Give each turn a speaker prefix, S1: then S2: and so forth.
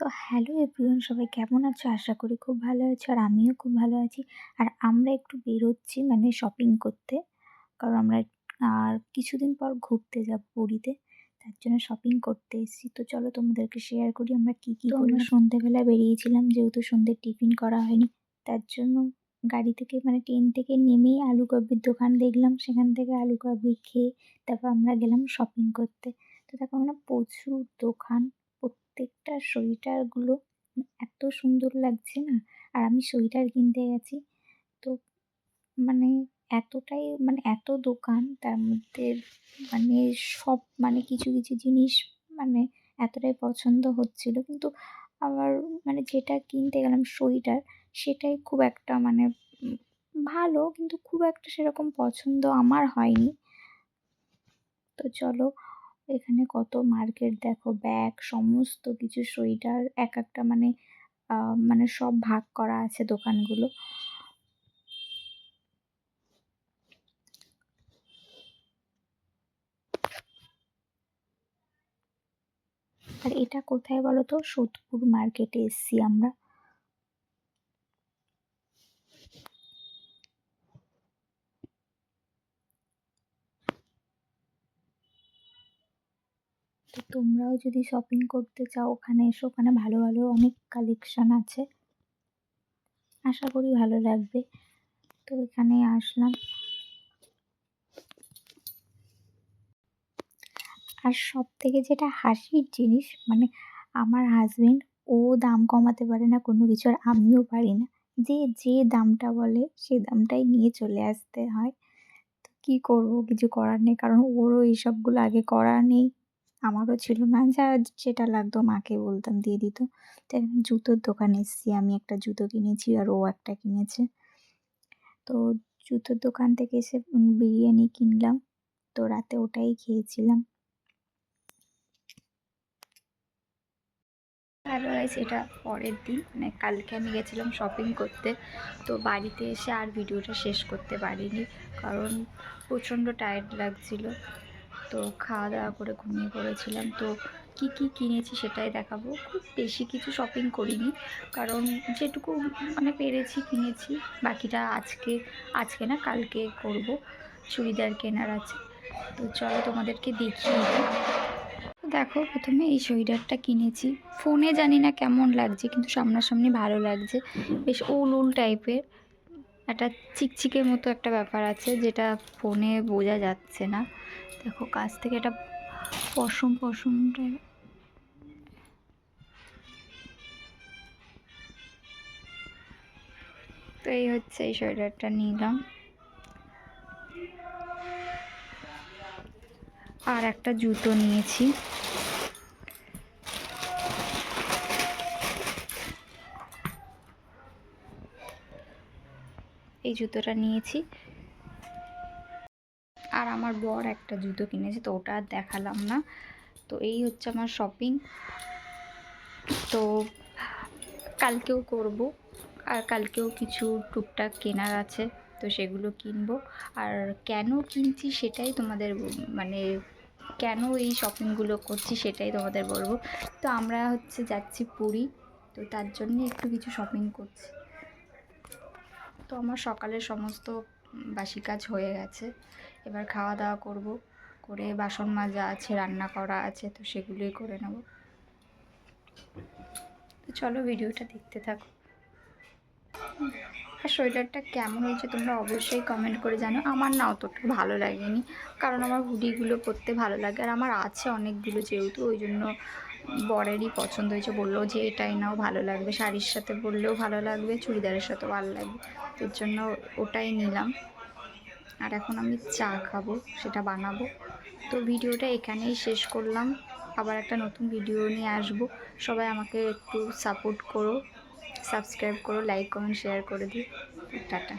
S1: তো hello everyone সবাই কেমন আছো? আশা করি খুব ভালো আছো আর আমিও খুব ভালো আছি। আর আমরা একটু বেরোচ্ছি মানে শপিং করতে। কারণ আমরা আর কিছুদিন পর ঘুরতে যাব পুরীতে তার জন্য শপিং করতে এসেছি। তো চলো তোমাদেরকে শেয়ার করি আমরা কী কী আমরা সন্ধেবেলা বেরিয়েছিলাম যেহেতু সন্ধ্যে টিফিন করা হয়নি তার জন্য গাড়ি থেকে মানে ট্রেন থেকে নেমেই আলু কাবলির দোকান দেখলাম। সেখান থেকে আলু কাবলি খেয়ে তারপর আমরা গেলাম শপিং করতে। তো দেখো আমরা প্রচুর দোকান প্রত্যেকটা সোয়েটারগুলো এত সুন্দর লাগছে না? আর আমি সোয়েটার কিনতে গেছি। তো মানে এতটাই মানে এত দোকান, তার মধ্যে মানে সব মানে কিছু কিছু জিনিস মানে এতটাই পছন্দ হচ্ছিল। কিন্তু আমার মানে যেটা কিনতে গেলাম সোয়েটার, সেটাই খুব একটা মানে ভালো, কিন্তু খুব একটা সেরকম পছন্দ আমার হয়নি। তো চলো এখানে কত মার্কেট দেখো, ব্যাগ, সমস্ত কিছু, সোয়েটার, এক একটা মানে মানে সব ভাগ করা আছে দোকানগুলো। আর এটা কোথায় বলো তো সোদপুর মার্কেটে এসছি আমরা। তো তোমরাও যদি শপিং করতে চাও, ওখানে এসো। ওখানে ভালো ভালো অনেক কালেকশান আছে। আশা করি ভালো লাগবে। তো এখানে আসলাম। আর সব থেকে যেটা হাসির জিনিস মানে আমার হাজবেন্ড ও দাম কমাতে পারে না, কোনো কিছু, আর আমিও পারি না। যে যে দামটা বলে সেই দামটাই নিয়ে চলে আসতে হয়। তো কী করব, কিছু করার নেই, কারণ ওরও এইসবগুলো আগে করা নেই। আমারও ছিল না। যা যেটা লাগতো মাকে বলতাম, দিয়ে দিত। তো জুতোর দোকানে এসেছি, আমি একটা জুতো কিনেছি আর ও একটা কিনেছে। তো জুতোর দোকান থেকে এসে বিরিয়ানি কিনলাম। তো রাতে ওটাই খেয়েছিলাম। হ্যালো গাইস এটা পরের দিন। মানে কালকে আমি গেছিলাম শপিং করতে। তো বাড়িতে এসে আর ভিডিওটা শেষ করতে পারিনি। কারণ প্রচণ্ড টায়ার্ড লাগছিল। তো খাওয়া দাওয়া করে ঘুমিয়ে পড়েছিলাম। তো কি কি কিনেছি সেটাই দেখাবো। খুব বেশি কিছু শপিং করিনি। কারণ যেটুকু মানে পেরেছি, কিনেছি। বাকিটা আজকে আজকে না কালকে করব। চুড়িদার কেনার আছে। তো চলো তোমাদেরকে দেখিয়ে দেখো, প্রথমে এই সোয়েটারটা কিনেছি। ফোনে জানি না কেমন লাগছে, কিন্তু সামনাসামনি ভালো লাগছে। বেশ উল উল টাইপের একটা চিকচিকের মতো একটা ব্যাপার আছে যেটা ফোনে বোঝা যাচ্ছে না। দেখো কাছ থেকে একটা পশম পশমটা তো এই হচ্ছে এই সোয়েটারটা নিলাম। আর একটা জুতো নিয়েছি। এই জুতোটা নিয়েছি। আর আমার বর একটা জুতো কিনেছে, তো ওটা আর দেখালাম না। তো এই হচ্ছে আমার শপিং তো কালকেও করব, আর কালকেও কিছু টুকটাক কেনার আছে, তো সেগুলো কিনবো। আর কেন কিনছি সেটাই তোমাদের মানে কেন এই শপিংগুলো করছি সেটাই তোমাদের বলব। তো আমরা হচ্ছে যাচ্ছি পুরী, তো তার জন্য একটু কিছু শপিং করছি। তো আমার সকালের সমস্ত বাসি কাজ হয়ে গেছে। এবার খাওয়া দাওয়া করব। করে বাসন মাজা আছে, রান্না করা আছে, তো সেগুলোই করে নেব। তো চলো ভিডিওটা দেখতে থাকো। আর সোয়েটারটা কেমন হয়েছে তোমরা অবশ্যই কমেন্ট করে জানো। আমার না অতটা ভালো লাগেনি, কারণ আমার হুডিগুলো পরতে ভালো লাগে। আর আমার আছে অনেকগুলো যেহেতু, ওই জন্য বরেরই পছন্দ হয়েছে। বলল যে, এটাই নাও, ভালো লাগবে। শাড়ির সাথে পরলেও ভালো লাগবে, চুড়িদারের সাথেও ভালো লাগবে। এর জন্য ওটাই নিলাম। আর এখন আমি চা খাব, সেটা বানাবো। তো ভিডিওটা এখানেই শেষ করলাম। আবার একটা নতুন ভিডিও নিয়ে আসব। সবাই আমাকে একটু সাপোর্ট করো সাবস্ক্রাইব করো লাইক কমেন্ট শেয়ার করে দিও। টাটা।